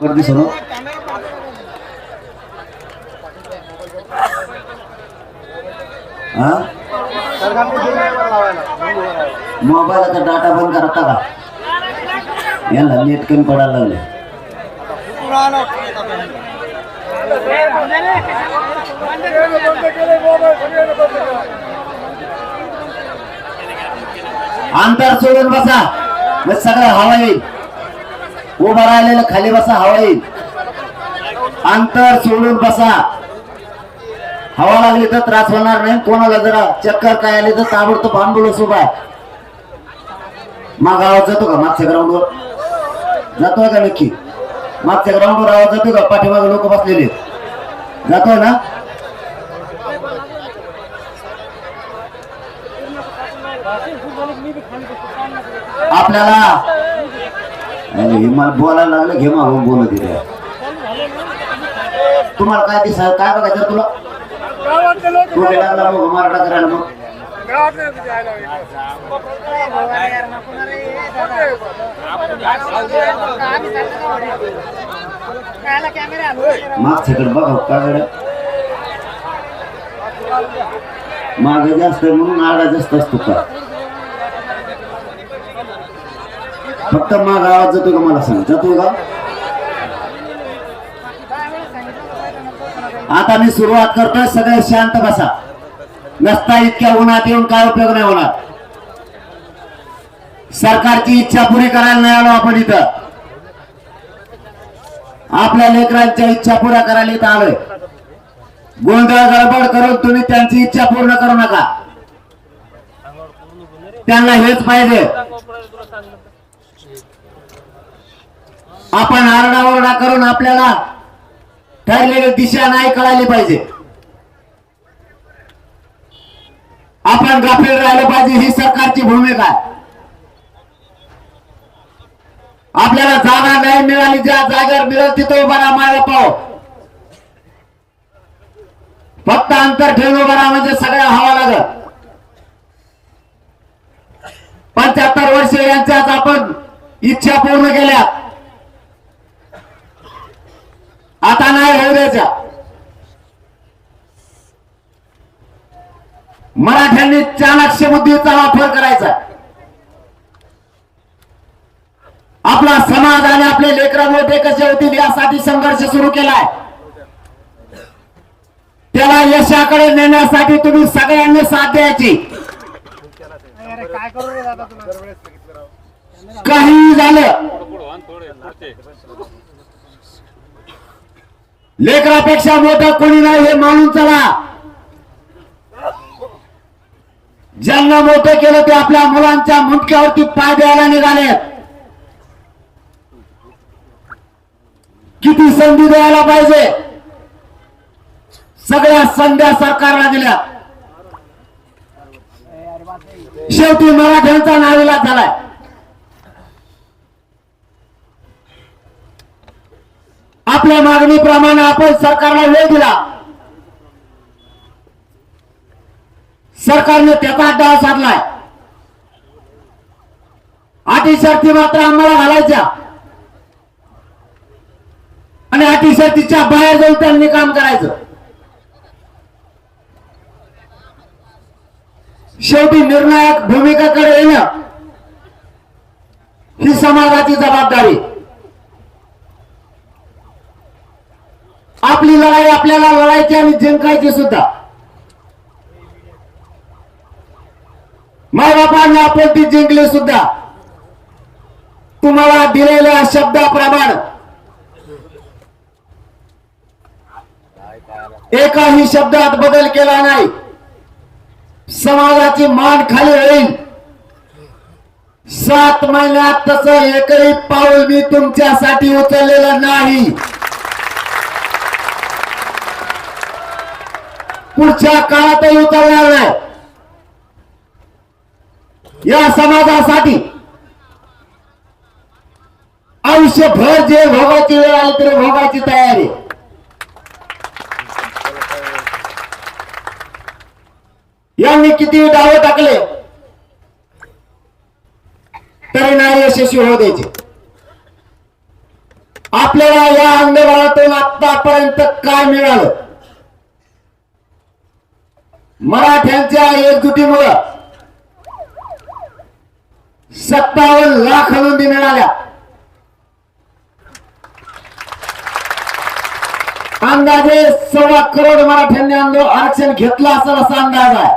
गर्दी दिसो हा? मोबाईलचा डाटा बंद करता का याला नेट कमी पडायला लागले. अंतर सोडून बसा. मग सगळं हवा येईल. उभा राहिलेलं खाली बसा हवा येईल. अंतर सोडून बसा. हवा लागली तर त्रास होणार नाही. कोणाला जरा चक्कर काय आली तर ताबडतोब अँब्युलन्स उभा मग आवाज जातो का? मागच्या ग्राउंडवर जातोय का नक्की? मागच्या ग्राउंडवर आवाज जातो का? पाठीमागे लोक बसलेले जातोय ना? आपल्याला आणि हे मला बोलायला लागलं घे मग बोलत तिथे तुम्हाला काय दिसा काय बघायचं तुला? तू लागला मग मराठा करायला मग? मागच्याकडे बघा हो, काय मागे जास्त म्हणून आडा जास्त असतो का? फक्त माझा आवाज जातो का मला सांग जातो का? आता मी सुरुवात करतोय सगळे शांत बसा. नसता इतक्या उन्हात येऊन काय उपयोग नाही होणार. सरकारची इच्छा पुरी करायला नाही आलो आपण इथं. आपल्या लेकरांच्या इच्छा पुऱ्या करायला इथं आलोय. गोंधळ गडबड करून तुम्ही त्यांची इच्छा पूर्ण करू नका. त्यांना हेच पाहिजे. आपण आरडाओरडा करून आपल्याला ठरलेली दिशा नाही कळाली पाहिजे. आपण गाफील राहिलं पाहिजे ही सरकारची भूमिका आहे. आपल्याला जागा नाही मिळाली ज्या जागेवर मिळेल तिथं उभारा मारा पाव फक्त अंतर ठेवून उभा म्हणजे सगळ्या हवा लागत पंच्याहत्तर वर्ष यांच्यात आपण इच्छा पूर्ण केल्या. आता नाही होऊ द्यायच्या मराठ्यांनी चाणक्य बुद्धीचा वापर करायचा. आपला समाज आणि आपले लेकर मोठे कसे होतील यासाठी संघर्ष सुरू केलाय. त्याला यशाकडे नेण्यासाठी तुम्ही सगळ्यांनी साथ द्यायची. काही झालं. लेकरापेक्षा मोठं कोणी नाही हे मानून चला. ज्यांना मोठं केलं ते आपल्या मुलांच्या मुंडक्यावरती पाय द्यायला निघाले. किती संधी द्यायला पाहिजे? सगळ्या संध्या सरकारला दिल्या. शेवटी मराठ्यांचा नाविला झालाय. आपल्या मागणीप्रमाणे आपण सरकारला वेळ दिला. सरकारने त्याचा डाव साधलाय. अटी शर्ती मात्र आम्हाला घालायच्या. आणि अटी शर्तीच्या बाहेर जाऊन त्यांनी काम करायचं. शेवटी निर्णायक भूमिकेकडे येणं ही समाजाची जबाबदारी. आपली लढाई आपल्याला लढायची आणि जिंकायची सुद्धा. मायबापांनी आपण ती जिंकली सुद्धा. तुम्हाला दिलेल्या शब्दाप्रमाणे. एकाही शब्दात बदल केला नाही. समाजाची मान खाली होईल सात महिन्यात तसं एकही पाऊल मी तुमच्यासाठी उचललेलं नाही. पुढच्या काळातही उतरणार नाही. या समाजासाठी आयुष्यभर जे भोगायची वेळ आली तरी भोगायची तयारी. यांनी किती डावे टाकले? तरी नाही यशस्वी होऊ द्यायचे. आपल्याला या आंदोलनातून आतापर्यंत काय मिळालं? मराठ्यांच्या एकजुटीमुळं सत्तावन्न लाख नोंदी मिळाल्या. अंदाजे सव्वा करोड मराठ्यांनी आंदोलन आरक्षण घेतलं असेल असा अंदाज आहे.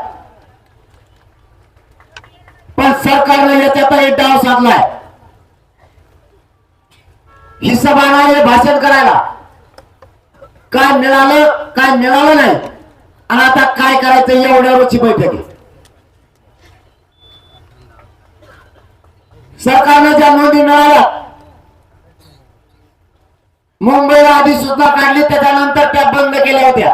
पण सरकारने याच्यातही डाव साधलाय. हिशोबाने भाषण करायला. काय मिळालं काय मिळालं नाही? आणि आता काय करायचं एवढ्यावरची बैठक? आहे सरकारनं ज्या नोंदी मिळाल्या मुंबईला अधिसूचना काढली त्याच्यानंतर त्या बंद केल्या होत्या.